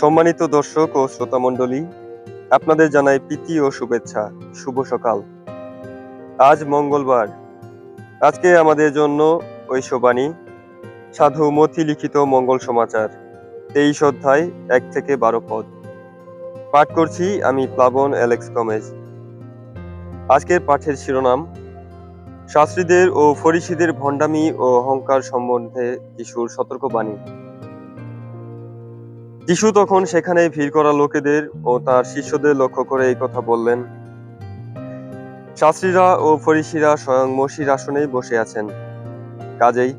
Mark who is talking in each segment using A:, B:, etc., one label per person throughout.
A: সম্মানিত দর্শক ও শ্রোতা মণ্ডলী, আপনাদের জানাই প্রীতি ও শুভেচ্ছা। শুভ সকাল। আজ মঙ্গলবার। আজকে আমাদের জন্য ঐশবাণী, সাধু মথি লিখিত মঙ্গল সমাচার, তেইশ অধ্যায়, এক থেকে বারো পদ। পাঠ করছি আমি প্লাবন অ্যালেক্স কমেজ আজকের পাঠের শিরোনাম, শাস্ত্রীদের ও ফরিসিদের ভণ্ডামি ও অহংকার সম্বন্ধে যিশুর সতর্কবাণী। যিশু তখন সেখানে ভিড় করা লোকেদের ও তার শিষ্যদের লক্ষ্য করে এই কথা বললেন। শাস্ত্রীরা ও ফরিসিরা স্বয়ং মসির আসনেই বসে আছেন। কাজেই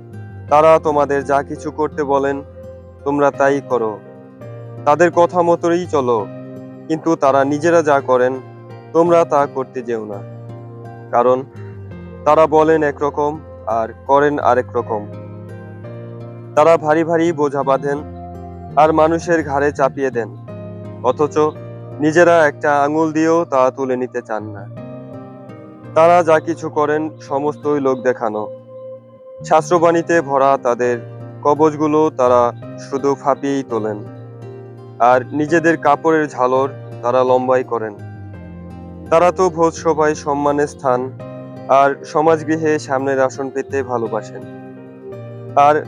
A: তারা তোমাদের যা কিছু করতে বলেন, তোমরা তাই করো। তাদের কথা মতোই চলো, কিন্তু তারা নিজেরা যা করেন, তোমরা তা করতে যেও না। কারণ তারা বলেন একরকম আর করেন আরেক রকম। তারা ভারী ভারী বোঝা বাঁধেন আর মানুষের ঘাড়ে চাপিয়ে দেন। অথচ নিজেরা একটা আঙুল দিয়েও তা তুলে নিতে চান না। তারা যা কিছু করেন সমস্তই লোক দেখানো। শাস্ত্রবাণীতে ভরা তাদের কবজগুলো তারা শুধু ফাঁপিয়েই তোলেন। আর নিজেদের কাপড়ের ঝালর তারা লম্বাই করেন। তারা তো ভোজ সভায় সম্মানের স্থান আর সমাজগৃহে সামনের আসন পেতে ভালোবাসেন। আর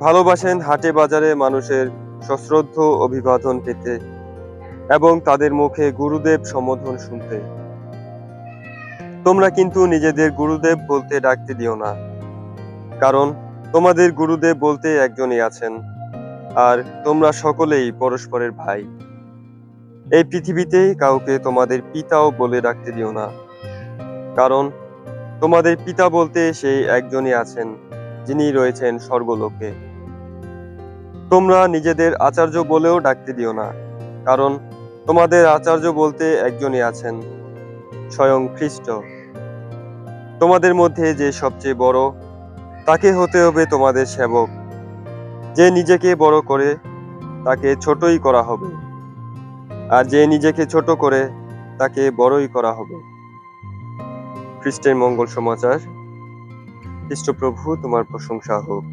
A: ভালোবাসেন হাটে বাজারে মানুষের সশ্রদ্ধ অভিবাদন পেতে এবং তাদের মুখে গুরুদেব সম্বোধন শুনতে। তোমরা কিন্তু নিজেদের গুরুদেব বলতে ডাকতে দিও না, কারণ তোমাদের গুরুদেব বলতে একজনই আছেন, আর তোমরা সকলেই পরস্পরের ভাই। এই পৃথিবীতে কাউকে তোমাদের পিতাও বলে ডাকতে দিও না, কারণ তোমাদের পিতা বলতে সেই একজনই আছেন, যিনি রয়েছেন স্বর্গলোকে। তোমরা নিজেদের আচার্য বলেও ডাকতে দিও না, কারণ তোমাদের আচার্য বলতে একজনই আছেন, স্বয়ং খ্রিস্ট। তোমাদের মধ্যে যে সবচেয়ে বড়, তাকে হতে হবে তোমাদের সেবক। যে নিজেকে বড় করে, তাকে ছোটই করা হবে। আর যে নিজেকে ছোট করে, তাকে বড়ই করা হবে। খ্রিস্টের মঙ্গল সমাচার, খ্রিস্টপ্রভু, তোমার প্রশংসা হোক।